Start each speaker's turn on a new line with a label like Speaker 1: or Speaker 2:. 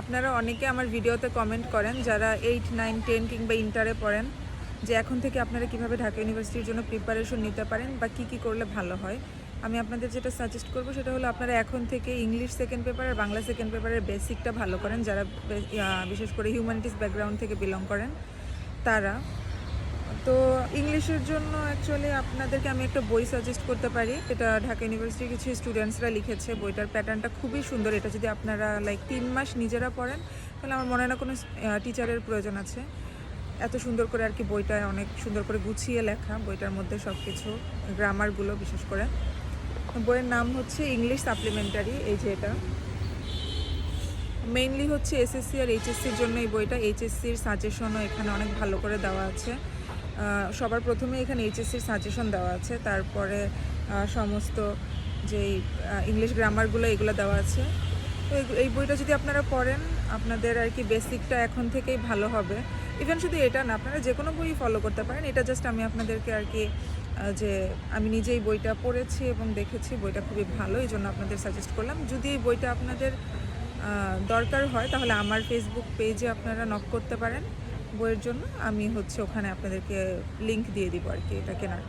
Speaker 1: আপনারা অনেকে আমার ভিডিওতে কমেন্ট করেন যারা এইট নাইন টেন কিংবা ইন্টারে পড়েন যে এখন থেকে আপনারা কীভাবে ঢাকা ইউনিভার্সিটির জন্য প্রিপারেশন নিতে পারেন বা কি কি করলে ভালো হয়। আমি আপনাদের যেটা সাজেস্ট করব সেটা হলো আপনারা এখন থেকে ইংলিশ সেকেন্ড পেপার আর বাংলা সেকেন্ড পেপারের বেসিকটা ভালো করেন যারা বিশেষ করে হিউম্যানিটিস ব্যাকগ্রাউন্ড থেকে বিলং করেন। তারা তো ইংলিশের জন্য অ্যাকচুয়ালি আপনাদেরকে আমি একটা বই সাজেস্ট করতে পারি। এটা ঢাকা ইউনিভার্সিটির কিছু স্টুডেন্টসরা লিখেছে। বইটার প্যাটার্নটা খুবই সুন্দর। এটা যদি আপনারা লাইক তিন মাস নিজেরা পড়েন, তাহলে আমার মনে হয় না কোনো টিচারের প্রয়োজন আছে। এত সুন্দর করে আর কি বইটা অনেক সুন্দর করে গুছিয়ে লেখা, বইটার মধ্যে সব কিছু গ্রামারগুলো বিশেষ করে। বইয়ের নাম হচ্ছে ইংলিশ সাপ্লিমেন্টারি এই যে এটা। মেইনলি হচ্ছে এসএসসি আর এইচএসসির জন্য এই বইটা। এইচএসসির সাজেশনও এখানে অনেক ভালো করে দেওয়া আছে। সবার প্রথমে এখানে এইচএসসির সাজেশন দেওয়া আছে। তারপরে সমস্ত যেই ইংলিশ গ্রামারগুলো এগুলো দেওয়া আছে। তো এই বইটা যদি আপনারা পড়েন, আপনাদের আর কি বেসিকটা এখন থেকেই ভালো হবে। ইভেন শুধু এটা না, আপনারা যে কোনো বই ফলো করতে পারেন। এটা জাস্ট আমি আপনাদেরকে আর কি যে আমি নিজেই বইটা পড়েছি এবং দেখেছি, বইটা খুবই ভালো, এই জন্য আপনাদের সাজেস্ট করলাম। যদি এই বইটা আপনাদের দরকার হয়, তাহলে আমার ফেসবুক পেজে আপনারা নক করতে পারেন। বইয়ের জন্য আমি হচ্ছে ওখানে আপনাদেরকে লিংক দিয়ে দিব আর কি এটা কেনার।